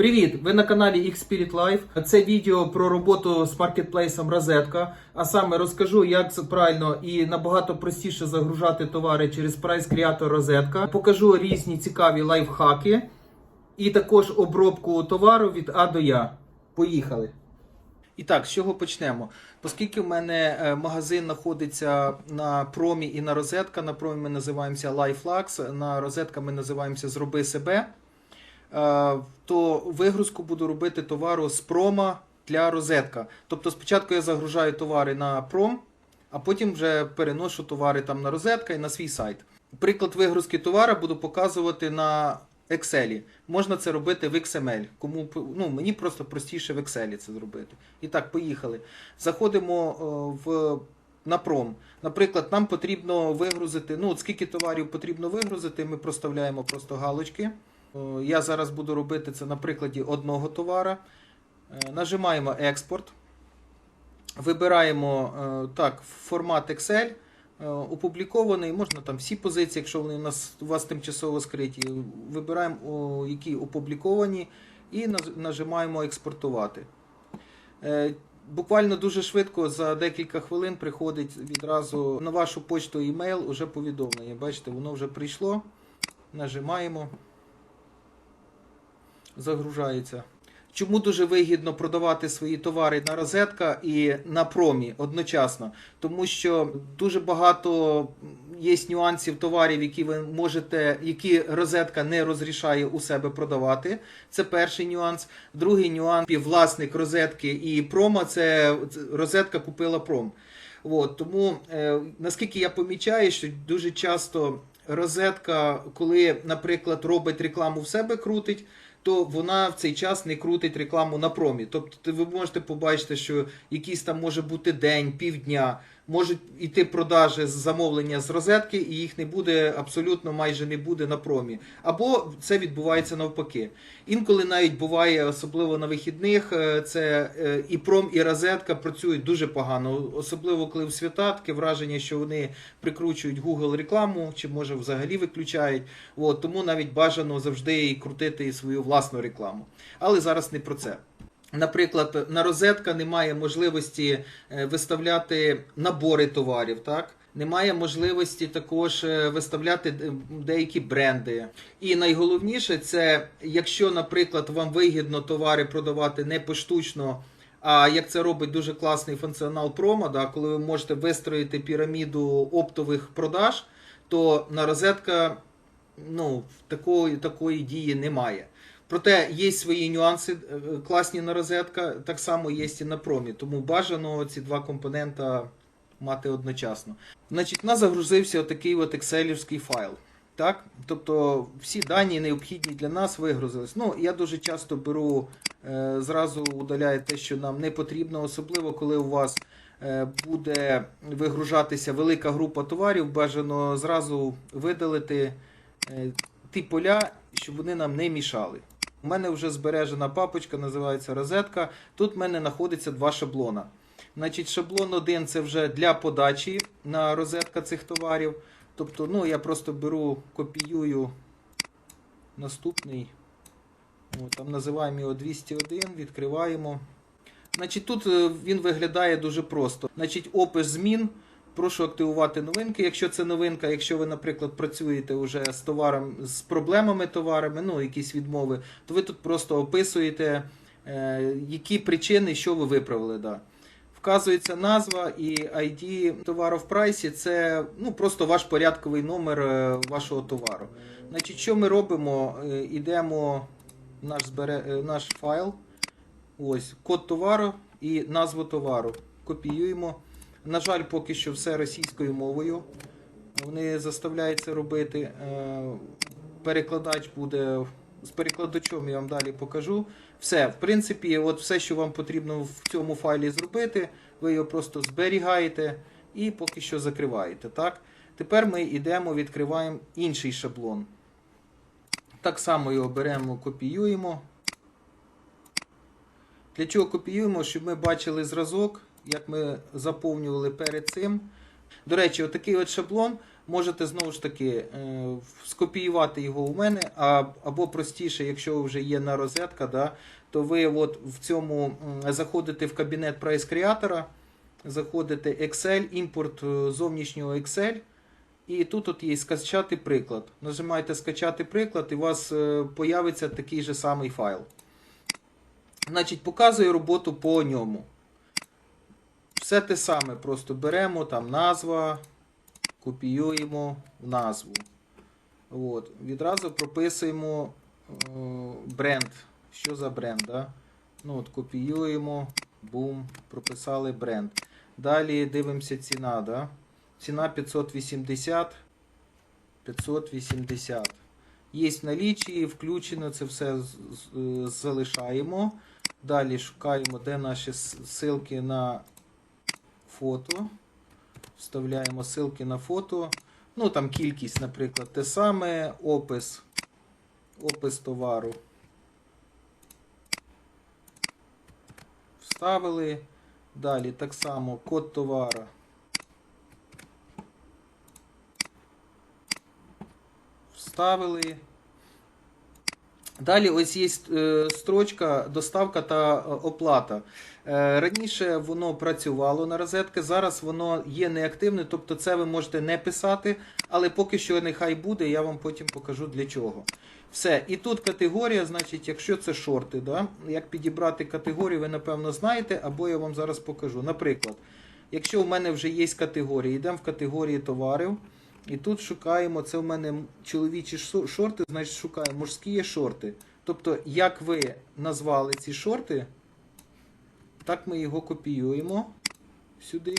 Привіт! Ви на каналі Xspirit Life. Це відео про роботу з маркетплейсом Розетка. А саме розкажу, як правильно і набагато простіше загружати товари через Price Creator Розетка. Покажу різні цікаві лайфхаки і також обробку товару від А до Я. Поїхали! І так, з чого почнемо? Оскільки в мене е, магазин знаходиться на промі і на розетка. На промі ми називаємося LifeLux, на розетка ми називаємося Зроби себе. Е, То вигрузку буду робити товару з прома для розетка. Тобто спочатку я загружаю товари на пром, а потім вже переношу товари там на розетка і на свій сайт. Приклад вигрузки товара буду показувати на Excel. Можна це робити в XML. Кому ну, мені просто простіше в Excel це зробити. І так, поїхали. Заходимо е, в на пром. Наприклад, нам потрібно вигрузити. Ну, от скільки товарів потрібно вигрузити, ми проставляємо просто галочки. Е, Я зараз буду робити це на прикладі одного товара. Е, Нажимаємо експорт. Вибираємо е, так, формат Excel. Опублікований, можна там всі позиції, якщо вони у нас у вас тимчасово скриті. Вибираємо, які опубліковані, і нажимаємо експортувати. Буквально дуже швидко за декілька хвилин приходить відразу на вашу почту імейл уже повідомлення. Бачите, воно вже прийшло. Нажимаємо. Загружається. Чому дуже вигідно продавати свої товари на розетка і на промі одночасно? Тому що дуже багато є нюансів товарів, які ви можете, які розетка не розрішає у себе продавати. Це перший нюанс. Другий нюанс власник розетки і прома це розетка купила пром. От, тому е, наскільки я помічаю, що дуже часто розетка, коли, наприклад, робить рекламу в себе крутить, то вона в цей час не крутить рекламу на промі. Тобто ви можете побачити, що якийсь там може бути день, півдня, можуть іти продажі з замовлення з розетки, і їх не буде абсолютно майже не буде на промі. Або це відбувається навпаки. Інколи навіть буває, особливо на вихідних, е, це е, і пром, і розетка працюють дуже погано. Особливо коли в свята враження, що вони прикручують Google рекламу, чи може взагалі виключають. От, тому навіть бажано завжди і крутити свою власну рекламу. Але зараз не про це. Наприклад, на розетка немає можливості е, виставляти набори товарів, так? Немає можливості також е, виставляти деякі бренди. І найголовніше це, якщо, наприклад, вам вигідно товари продавати не поштучно, а як це робить дуже класний функціонал промо, да, коли ви можете вистроїти піраміду оптових продаж, то на розетка ну, такої, такої дії немає. Проте є свої нюанси е, класні на розетка, так само є і на промі. Тому бажано ці два компонента мати одночасно. Значить, у нас загрузився отакий от екселівський файл. Так? Тобто всі дані необхідні для нас вигрузились. Ну, я дуже часто беру, е, зразу удаляю те, що нам не потрібно, особливо коли у вас е, буде вигружатися велика група товарів, бажано зразу видалити е, ті поля, щоб вони нам не мішали. У мене вже збережена папочка, називається розетка. Тут в мене знаходиться два шаблона. Значить, шаблон один це вже для подачі на розетка цих товарів. Тобто, ну, я просто беру, копіюю наступний. О, там називаємо його 201, відкриваємо. Значить, тут е, він виглядає дуже просто. Значить, опис змін. Прошу активувати новинки, якщо це новинка. Якщо ви, наприклад, працюєте вже з товаром, з проблемами товарами, ну якісь відмови, то ви тут просто описуєте, е, які причини, що ви виправили. Да. Вказується назва і ID товару в прайсі це ну, просто ваш порядковий номер е, вашого товару. Значить, що ми робимо? Е, Ідемо в наш, збере, е, наш файл. Ось код товару і назву товару. Копіюємо. На жаль, поки що все російською мовою. Вони заставляють це робити. Е, Перекладач буде з перекладачом, я вам далі покажу. Все, в принципі, от все, що вам потрібно в цьому файлі зробити, ви його просто зберігаєте і поки що закриваєте. Так? Тепер ми йдемо, відкриваємо інший шаблон. Так само його беремо, копіюємо. Для чого копіюємо? Щоб ми бачили зразок, як ми заповнювали перед цим. До речі, отакий от шаблон можете знову ж таки е, скопіювати його у мене, або простіше, якщо вже є на розетка, да, то ви от в цьому заходите в кабінет Price Creator, заходите Excel, імпорт е, зовнішнього Excel. І тут от є скачати приклад. Нажимаєте скачати приклад, і у вас е, появиться такий же самий файл. Значить, показую роботу по ньому. Все те саме, просто беремо там назва, копіюємо в назву. От. Відразу прописуємо е, бренд. Що за бренд? Да? Ну, от, копіюємо, бум, прописали бренд. Далі дивимося ціна. Да? Ціна 580. 580. Є в налічі, включено, це все з- залишаємо. Далі шукаємо, де наші ссылки на фото. Вставляємо ссылки на фото. Ну, там кількість, наприклад, те саме, опис. Опис товару. Вставили. Далі так само код товара. Вставили. Далі ось є е, строчка доставка та е, оплата. Е, Раніше воно працювало на розетки, зараз воно є неактивне, тобто це ви можете не писати, але поки що нехай буде, я вам потім покажу для чого. Все, і тут категорія, значить, якщо це шорти, да? як підібрати категорію, ви напевно знаєте, або я вам зараз покажу. Наприклад, якщо у мене вже є категорії, йдемо в категорії товарів. І тут шукаємо, це в мене чоловічі шорти, значить шукаємо мужські шорти. Тобто, як ви назвали ці шорти, так ми його копіюємо сюди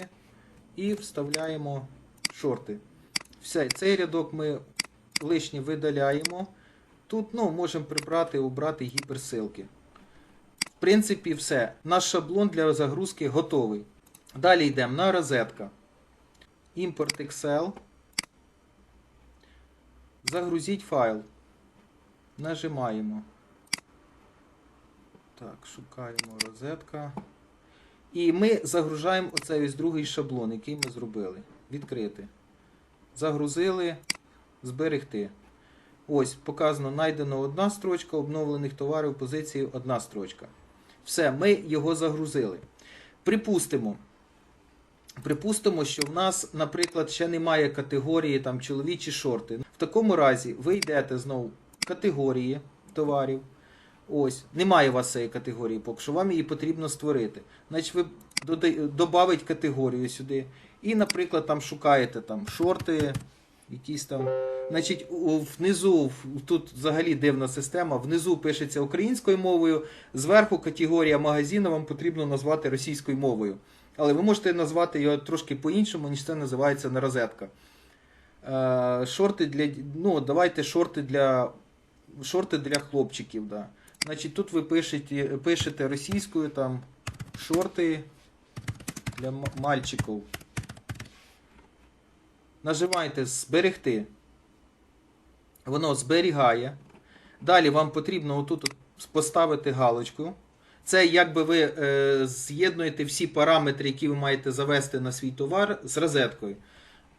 і вставляємо шорти. Все, цей рядок ми лишнє видаляємо. Тут ну, можемо прибрати, обрати гіперсилки. В принципі, все. Наш шаблон для загрузки готовий. Далі йдемо на розетка. Імпорт Excel. Загрузіть файл. Нажимаємо. Так, шукаємо розетка. І ми загружаємо оцей ось другий шаблон, який ми зробили. Відкрити. Загрузили, зберегти. Ось, показано, знайдено одна строчка, обновлених товарів позиції одна строчка. Все, ми його загрузили. Припустимо. Припустимо, що в нас, наприклад, ще немає категорії там, чоловічі шорти. В такому разі ви йдете знову в категорії товарів. Ось, немає у вас цієї категорії, поки що вам її потрібно створити. Значить, ви додавите категорію сюди. І, наприклад, там шукаєте там шорти, якісь там. Значить, внизу, тут взагалі дивна система, внизу пишеться українською мовою, зверху категорія магазину вам потрібно назвати російською мовою. Але ви можете назвати його трошки по-іншому, ніж це називається на розетка. Е, шорти для. Ну, давайте шорти для шорти для хлопчиків. Да. Значить, тут ви пишете, пишете російською там шорти для мальчиків. Нажимаєте зберегти. Воно зберігає. Далі вам потрібно отут поставити галочку. Це якби ви е, з'єднуєте всі параметри, які ви маєте завести на свій товар з розеткою.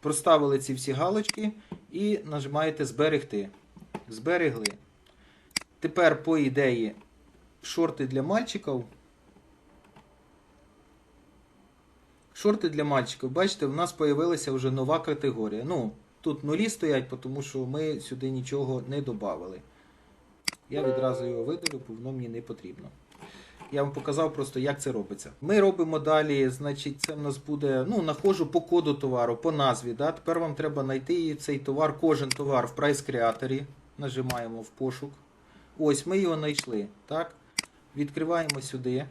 Проставили ці всі галочки і нажимаєте зберегти. Зберегли. Тепер, по ідеї, шорти для мальчиків. Шорти для мальчиків. Бачите, в нас з'явилася вже нова категорія. Ну, тут нулі стоять, тому що ми сюди нічого не додавали. Я відразу його видалю, бо воно мені не потрібно. Я вам показав просто, як це робиться. Ми робимо далі, значить, це в нас буде, ну, находжу по коду товару, по назві. Да? Тепер вам треба знайти цей товар, кожен товар в Creator. Нажимаємо в пошук. Ось, ми його знайшли. Так? Відкриваємо сюди.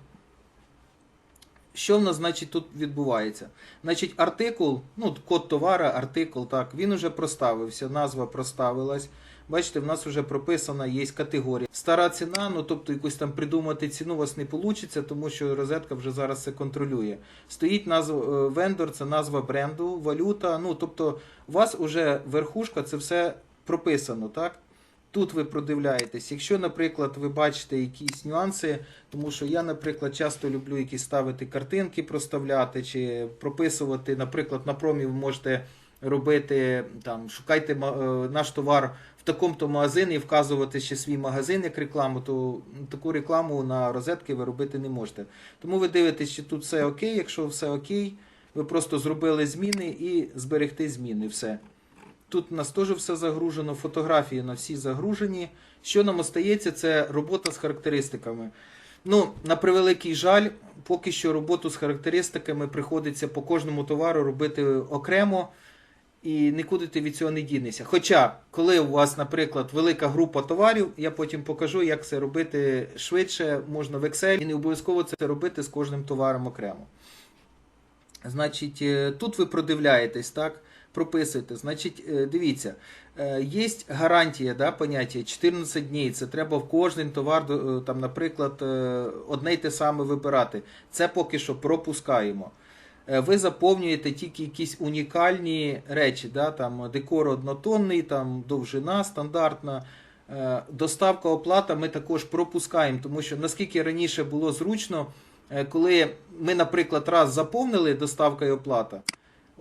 Що в нас, значить, тут відбувається? Значить, артикул, ну, код товара, артикул, так, він уже проставився, назва проставилась. Бачите, в нас вже прописана є категорія. Стара ціна, ну тобто якусь там придумати ціну у вас не вийде, тому що розетка вже зараз це контролює. Стоїть назва е, вендор, це назва бренду, валюта. Ну тобто, у вас вже верхушка, це все прописано, так? Тут ви продивляєтесь. Якщо, наприклад, ви бачите якісь нюанси, тому що я, наприклад, часто люблю якісь ставити картинки, проставляти чи прописувати, наприклад, на промі ви можете робити там, шукайте е, наш товар в такому-то магазині і вказувати ще свій магазин як рекламу, то таку рекламу на розетки ви робити не можете. Тому ви дивитесь, чи тут все окей. Якщо все окей, ви просто зробили зміни і зберегти зміни. Все. Тут у нас теж все загружено, фотографії на всі загружені. Що нам остається, це робота з характеристиками. Ну, на превеликий жаль, поки що роботу з характеристиками приходиться по кожному товару робити окремо, і нікуди ти від цього не дінешся. Хоча, коли у вас, наприклад, велика група товарів, я потім покажу, як це робити швидше, можна в Excel, і не обов'язково це робити з кожним товаром окремо. Значить, е, тут ви продивляєтесь, так? Прописуєте. Значить, е, дивіться, е, є гарантія, да, поняття 14 днів. Це треба в кожен товар, е, там, наприклад, одне й те саме вибирати. Це поки що пропускаємо. Ви заповнюєте тільки якісь унікальні речі, да, там декор однотонний, там довжина стандартна. Доставка оплата ми також пропускаємо, тому що наскільки раніше було зручно, коли ми, наприклад, раз заповнили доставка і оплата.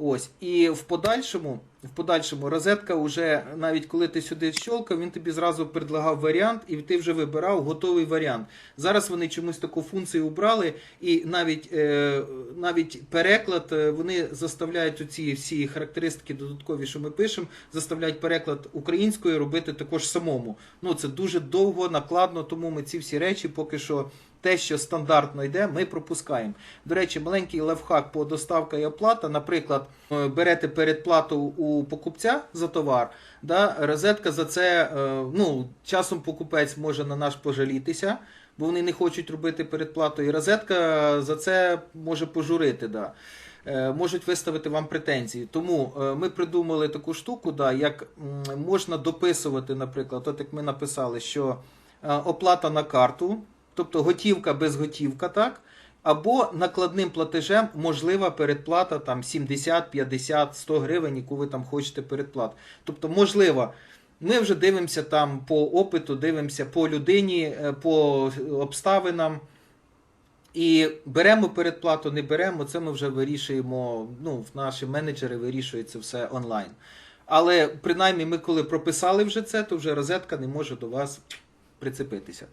Ось, і в подальшому, в подальшому розетка вже, навіть коли ти сюди щолкав, він тобі зразу предлагав варіант, і ти вже вибирав готовий варіант. Зараз вони чомусь таку функцію убрали, і навіть, е, навіть переклад е, вони заставляють оці всі характеристики додаткові, що ми пишемо, заставляють переклад українською робити також самому. Ну це дуже довго, накладно, тому ми ці всі речі поки що. Те, що стандартно йде, ми пропускаємо. До речі, маленький лайфхак по доставка і оплата. Наприклад, е, берете передплату у покупця за товар, да, розетка за це, е, ну, часом покупець може на наш пожалітися, бо вони не хочуть робити передплату, і розетка за це може пожурити. Да. Е, Можуть виставити вам претензії. Тому ми придумали таку штуку, да, як можна дописувати, наприклад, от як ми написали, що оплата на карту, тобто готівка без готівка, так? Або накладним платежем можлива передплата там 70, 50, 100 гривень, яку ви там хочете передплат. Тобто, можливо, ми вже дивимося там по опиту, дивимося по людині, е, по обставинам. І беремо передплату, не беремо, це ми вже вирішуємо. Ну, наші менеджери вирішують це все онлайн. Але принаймні, ми коли прописали вже це, то вже розетка не може до вас прицепитися.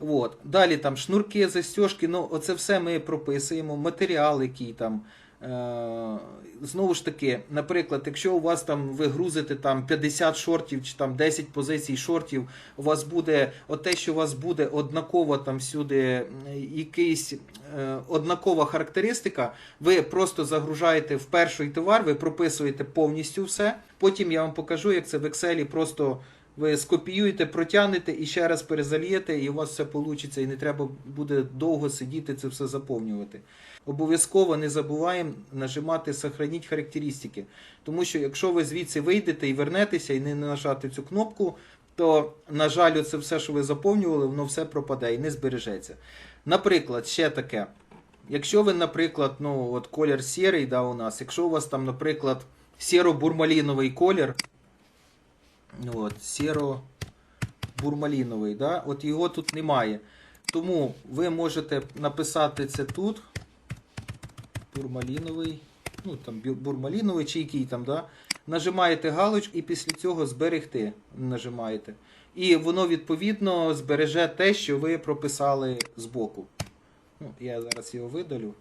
От. Далі там шнурки, застіжки, ну оце все ми прописуємо, матеріал, який там. Е, знову ж таки, наприклад, якщо у вас там ви грузите там 50 шортів чи там 10 позицій шортів, у вас буде оте, що у вас буде однаково там всюди якийсь е, однакова характеристика, ви просто загружаєте в перший товар, ви прописуєте повністю все. Потім я вам покажу, як це в Excel просто. Ви скопіюєте, протягнете і ще раз перезальєте, і у вас все вийде, і не треба буде довго сидіти це все заповнювати. Обов'язково не забуваємо нажимати Сохраніть характеристики. Тому що якщо ви звідси вийдете і вернетеся, і не нажати цю кнопку, то, на жаль, це все, що ви заповнювали, воно все пропаде і не збережеться. Наприклад, ще таке. Якщо ви, наприклад, ну, от колір сірий, да, у нас, якщо у вас там, наприклад, сіро-бурмаліновий колір, От, сіро-бурмаліновий, да? от його тут немає. Тому ви можете написати це тут. Бурмаліновий. Ну, там бурмаліновий чи який там, да? Нажимаєте галочку і після цього зберегти. Нажимаєте. І воно відповідно збереже те, що ви прописали збоку. Ну, я зараз його видалю.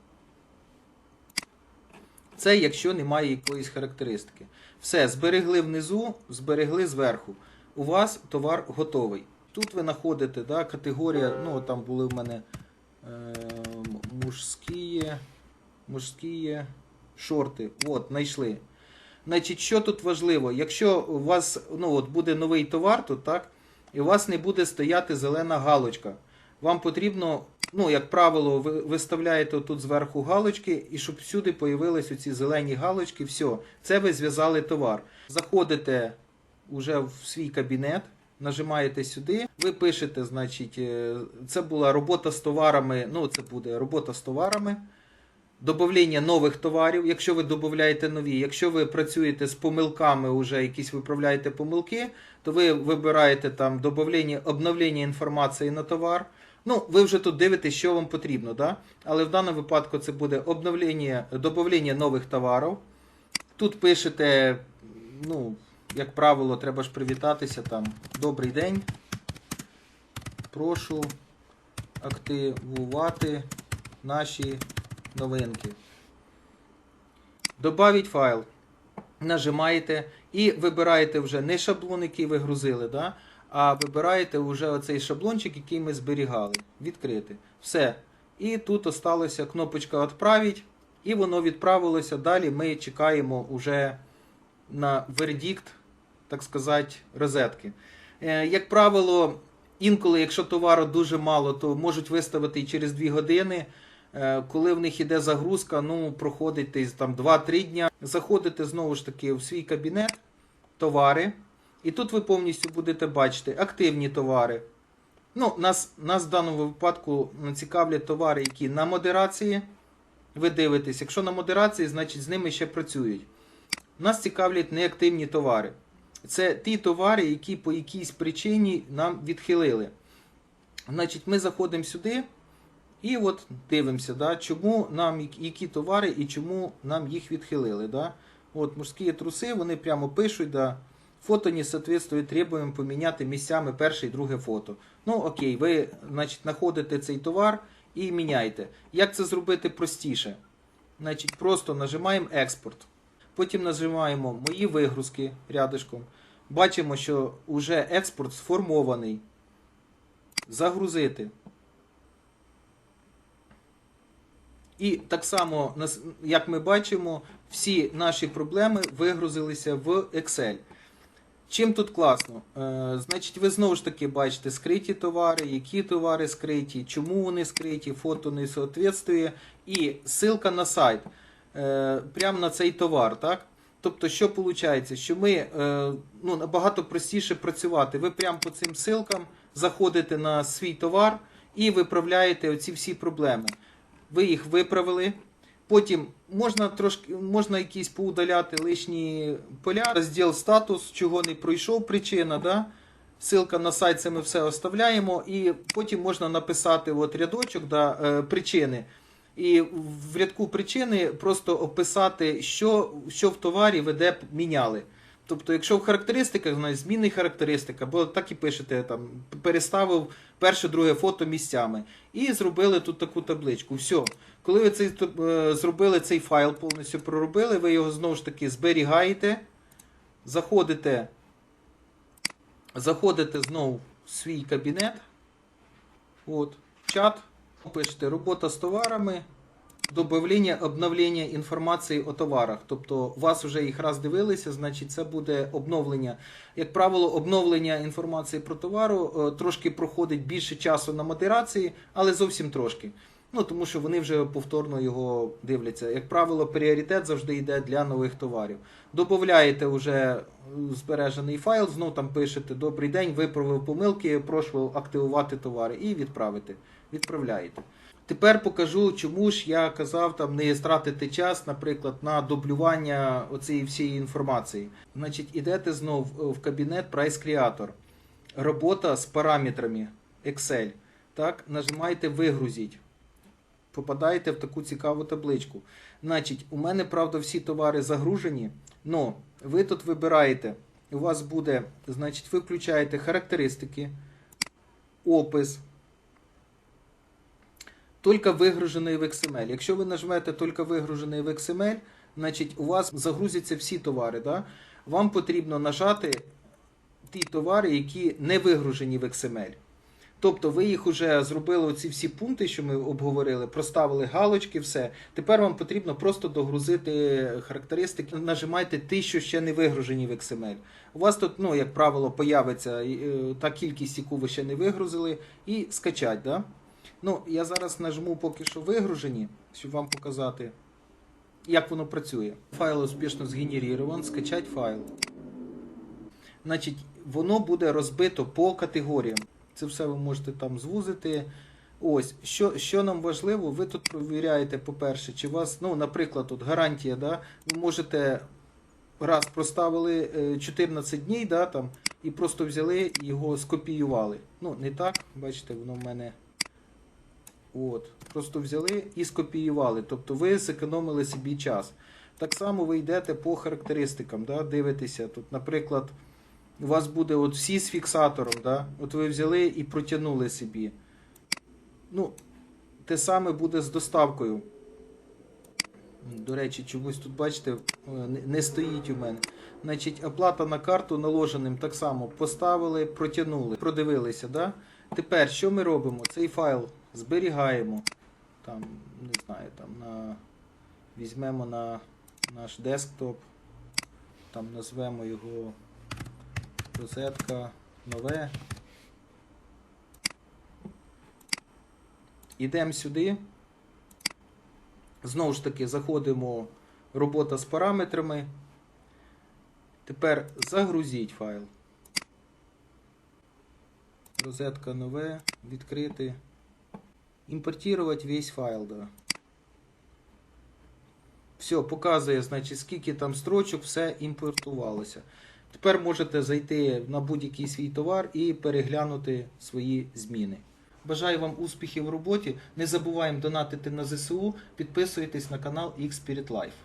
Це якщо немає якоїсь характеристики. Все, зберегли внизу, зберегли зверху. У вас товар готовий. Тут ви знаходите да, категорія, ну там були в мене е, мужські, мужські шорти. От, знайшли. Значить, що тут важливо? Якщо у вас ну, от буде новий товар, тут так, і у вас не буде стояти зелена галочка. Вам потрібно, ну, як правило, ви виставляєте тут зверху галочки, і щоб всюди появились оці зелені галочки, все, це ви зв'язали товар. Заходите вже в свій кабінет, нажимаєте сюди, ви пишете, значить, е, це була робота з товарами, ну, це буде робота з товарами. Добавлення нових товарів, якщо ви додаєте нові. Якщо ви працюєте з помилками, вже якісь виправляєте помилки, то ви вибираєте там добавлення, обновлення інформації на товар. Ну, ви вже тут дивитесь, що вам потрібно, да? але в даному випадку це буде обновлення, додавлення нових товарів. Тут пишете, ну, як правило, треба ж привітатися там. Добрий день. Прошу активувати наші новинки. Добавить файл. Нажимаєте і вибираєте вже не шаблон, який ви грузили, да? А вибираєте вже оцей шаблончик, який ми зберігали. Відкрити. Все. І тут осталася кнопочка «Отправить», і воно відправилося. Далі ми чекаємо уже на вердикт, так сказати, розетки. Е, Як правило, інколи, якщо товару дуже мало, то можуть виставити і через 2 години. Е, Коли в них іде загрузка, ну, проходить там 2-3 дня. Заходите знову ж таки в свій кабінет, товари. І тут ви повністю будете бачити активні товари. Ну, нас, нас в даному випадку цікавлять товари, які на модерації. Ви дивитесь, якщо на модерації, значить з ними ще працюють. Нас цікавлять неактивні товари. Це ті товари, які по якійсь причині нам відхилили. Значить, ми заходимо сюди і от дивимося, да, чому нам які- товари і чому нам їх відхилили. Да. От мужські труси, вони прямо пишуть, да, фото не соответствует требуємо поміняти місцями перше і друге фото. Ну окей, ви значить, знаходите цей товар і міняєте. Як це зробити простіше? Значить, просто нажимаємо експорт. Потім нажимаємо Мої вигрузки рядишком. Бачимо, що вже експорт сформований. Загрузити. І так само, як ми бачимо, всі наші проблеми вигрузилися в Excel. Чим тут класно? Е, значить, ви знову ж таки бачите скриті товари, які товари скриті, чому вони скриті, фото не соответствує, і ссылка на сайт е, прямо на цей товар. Так? Тобто, що виходить? Що ми е, ну, набагато простіше працювати. Ви прямо по цим ссылкам заходите на свій товар і виправляєте оці всі проблеми. Ви їх виправили. Потім можна трошки можна якісь поудаляти лишні поля, розділ статус, чого не пройшов причина. Да? Ссылка на сайт це ми все оставляємо, і потім можна написати от рядочок да, е, причини. І в рядку причини просто описати, що, що в товарі веде де міняли. Тобто, якщо в характеристиках знаєш, змінний характеристика, бо так і пишете, там, переставив перше, друге фото місцями. І зробили тут таку табличку. Все. Коли ви цей, е, зробили цей файл, повністю проробили, ви його знову ж таки зберігаєте, заходите, заходите знову в свій кабінет. От, чат, пишете робота з товарами, добавлення, обновлення інформації о товарах. Тобто, вас вже їх раз дивилися, значить це буде обновлення. Як правило, обновлення інформації про товару е, трошки проходить більше часу на модерації, але зовсім трошки. Ну, тому що вони вже повторно його дивляться. Як правило, пріоритет завжди йде для нових товарів. Добавляєте вже е, збережений файл, знов там пишете Добрий день, виправив помилки, прошу активувати товари і відправити. Відправляєте. Тепер покажу, чому ж я казав там не стратити час, наприклад, на дублювання оцієї всієї інформації. Значить, ідете знов е, в кабінет Price Creator. Робота з параметрами Excel. Так, нажимаєте вигрузіть. Попадаєте в таку цікаву табличку. Значить, у мене, правда, всі товари загружені, але ви тут вибираєте, у вас буде, значить, ви включаєте характеристики, опис, тільки вигружений в XML. Якщо ви нажмете тільки вигружений в XML, значить у вас загрузяться всі товари. Да? Вам потрібно нажати ті товари, які не вигружені в XML. Тобто ви їх вже зробили оці всі пункти, що ми обговорили, проставили галочки, все. Тепер вам потрібно просто догрузити характеристики. Нажимайте ті, що ще не вигружені в XML. У вас тут, ну, як правило, появиться е, та кількість, яку ви ще не вигрузили, і скачать. Да? Ну, я зараз нажму поки що вигружені, щоб вам показати, як воно працює. Файл успішно згенерирован, скачать файл. Значить, воно буде розбито по категоріям. Це все ви можете там звузити. Ось, що, що нам важливо, ви тут провіряєте, по-перше, чи у вас, ну, наприклад, тут гарантія, да, ви можете раз проставили е, 14 днів, да, там, і просто взяли його скопіювали. Ну, не так, бачите, воно в мене. От, просто взяли і скопіювали. Тобто ви зекономили собі час. Так само ви йдете по характеристикам, да, дивитеся. Тут, наприклад, у вас буде от всі з фіксатором, да? от ви взяли і протягнули собі. Ну, те саме буде з доставкою. До речі, чомусь тут, бачите, е, не- стоїть у мене. Значить, оплата на карту наложеним так само поставили, протягнули, продивилися. Да? Тепер що ми робимо? Цей файл зберігаємо. Там, не знаю, там на... візьмемо на наш десктоп, там назвемо його розетка нове. Ідемо сюди. Знову ж таки, заходимо робота з параметрами. Тепер загрузіть файл. Розетка нове, відкрити. Імпортувати весь файл, да. Все, показує, значить, скільки там строчок, все імпортувалося. Тепер можете зайти на будь-який свій товар і переглянути свої зміни. Бажаю вам успіхів в роботі. Не забуваємо донатити на ЗСУ, підписуйтесь на канал X Spirit Life.